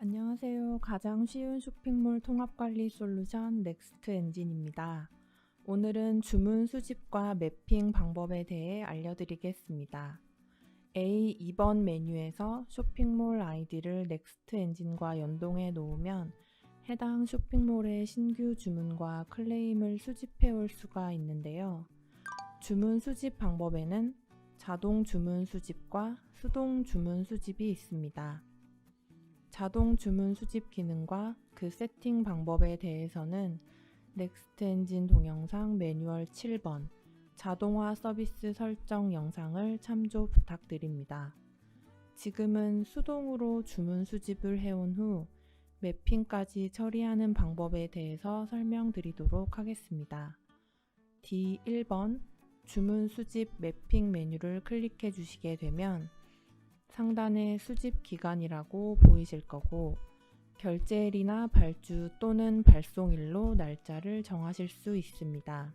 안녕하세요. 가장 쉬운 쇼핑몰 통합관리 솔루션 넥스트 엔진입니다. 오늘은 주문 수집과 매핑 방법에 대해 알려드리겠습니다. A 2번 메뉴에서 쇼핑몰 아이디를 넥스트 엔진과 연동해 놓으면 해당 쇼핑몰의 신규 주문과 클레임을 수집해 올 수가 있는데요. 주문 수집 방법에는 자동 주문 수집과 수동 주문 수집이 있습니다. 자동 주문 수집 기능과 그 세팅 방법에 대해서는 넥스트 엔진 동영상 매뉴얼 7번 자동화 서비스 설정 영상을 참조 부탁드립니다. 지금은 수동으로 주문 수집을 해온 후 매핑까지 처리하는 방법에 대해서 설명드리도록 하겠습니다. D1번 주문 수집 매핑 메뉴를 클릭해 주시게 되면 상단에 수집 기간이라고 보이실 거고 결제일이나 발주 또는 발송일로 날짜를 정하실 수 있습니다.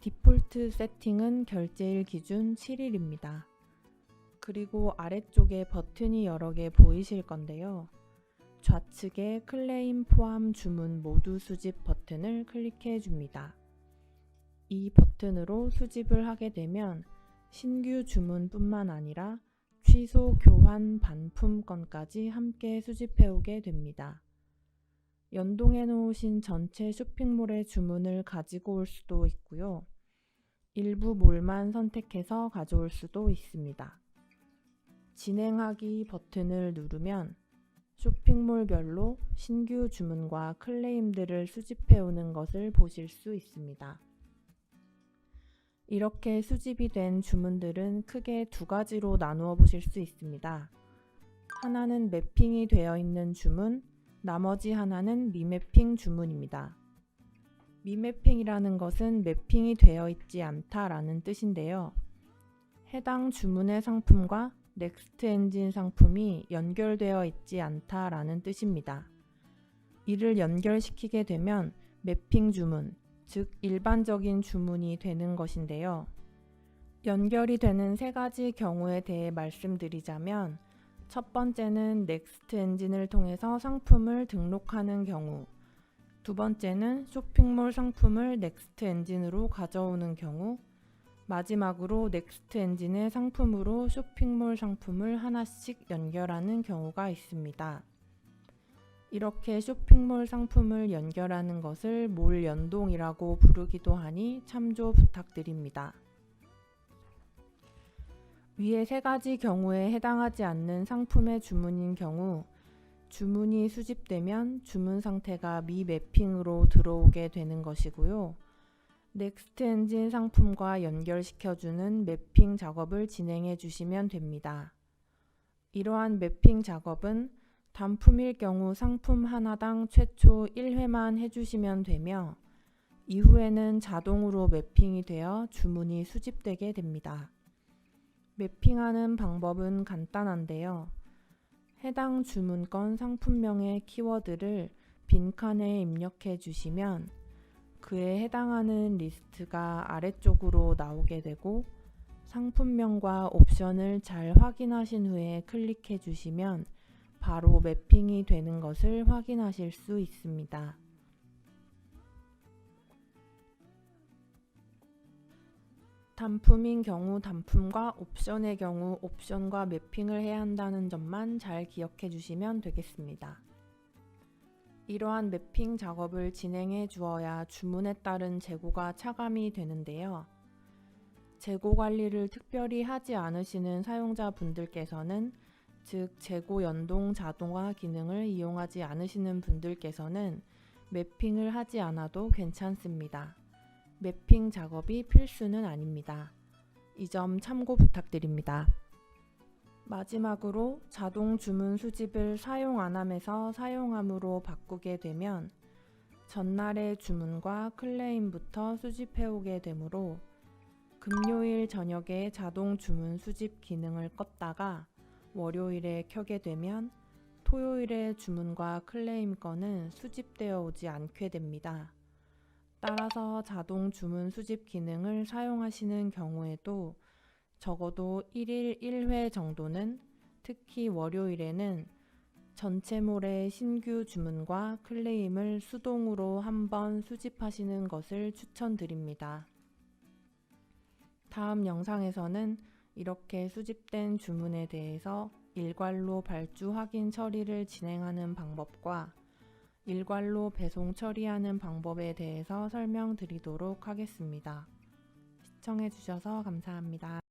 디폴트 세팅은 결제일 기준 7일입니다. 그리고 아래쪽에 버튼이 여러 개 보이실 건데요. 좌측에 클레임 포함 주문 모두 수집 버튼을 클릭해 줍니다. 이 버튼으로 수집을 하게 되면 신규 주문뿐만 아니라 취소, 교환, 반품 건까지 함께 수집해 오게 됩니다. 연동해 놓으신 전체 쇼핑몰의 주문을 가지고 올 수도 있고요. 일부 몰만 선택해서 가져올 수도 있습니다. 진행하기 버튼을 누르면 쇼핑몰별로 신규 주문과 클레임들을 수집해 오는 것을 보실 수 있습니다. 이렇게 수집이 된 주문들은 크게 두 가지로 나누어 보실 수 있습니다. 하나는 매핑이 되어 있는 주문, 나머지 하나는 미매핑 주문입니다. 미매핑이라는 것은 매핑이 되어 있지 않다라는 뜻인데요. 해당 주문의 상품과 넥스트 엔진 상품이 연결되어 있지 않다라는 뜻입니다. 이를 연결시키게 되면 매핑 주문, 즉 일반적인 주문이 되는 것인데요. 연결이 되는 세 가지 경우에 대해 말씀드리자면 첫 번째는 넥스트 엔진을 통해서 상품을 등록하는 경우 두 번째는 쇼핑몰 상품을 넥스트 엔진으로 가져오는 경우 마지막으로 넥스트 엔진의 상품으로 쇼핑몰 상품을 하나씩 연결하는 경우가 있습니다. 이렇게 쇼핑몰 상품을 연결하는 것을 몰 연동이라고 부르기도 하니 참조 부탁드립니다. 위의 세 가지 경우에 해당하지 않는 상품의 주문인 경우 주문이 수집되면 주문 상태가 미매핑으로 들어오게 되는 것이고요. 넥스트 엔진 상품과 연결시켜주는 매핑 작업을 진행해 주시면 됩니다. 이러한 매핑 작업은 단품일 경우 상품 하나당 최초 1회만 해주시면 되며 이후에는 자동으로 매핑이 되어 주문이 수집되게 됩니다. 매핑하는 방법은 간단한데요. 해당 주문건 상품명의 키워드를 빈칸에 입력해 주시면 그에 해당하는 리스트가 아래쪽으로 나오게 되고 상품명과 옵션을 잘 확인하신 후에 클릭해 주시면 바로 매핑이 되는 것을 확인하실 수 있습니다. 단품인 경우 단품과 옵션의 경우 옵션과 매핑을 해야 한다는 점만 잘 기억해 주시면 되겠습니다. 이러한 매핑 작업을 진행해 주어야 주문에 따른 재고가 차감이 되는데요. 재고 관리를 특별히 하지 않으시는 사용자분들께서는 즉 재고 연동 자동화 기능을 이용하지 않으시는 분들께서는 매핑을 하지 않아도 괜찮습니다. 매핑 작업이 필수는 아닙니다. 이 점 참고 부탁드립니다. 마지막으로 자동 주문 수집을 사용 안 함에서 사용함으로 바꾸게 되면 전날의 주문과 클레임부터 수집해오게 되므로 금요일 저녁에 자동 주문 수집 기능을 껐다가 월요일에 켜게 되면 토요일의 주문과 클레임 건은 수집되어 오지 않게 됩니다. 따라서 자동 주문 수집 기능을 사용하시는 경우에도 적어도 1일 1회 정도는 특히 월요일에는 전체몰의 신규 주문과 클레임을 수동으로 한번 수집하시는 것을 추천드립니다. 다음 영상에서는 이렇게 수집된 주문에 대해서 일괄로 발주 확인 처리를 진행하는 방법과 일괄로 배송 처리하는 방법에 대해서 설명드리도록 하겠습니다. 시청해주셔서 감사합니다.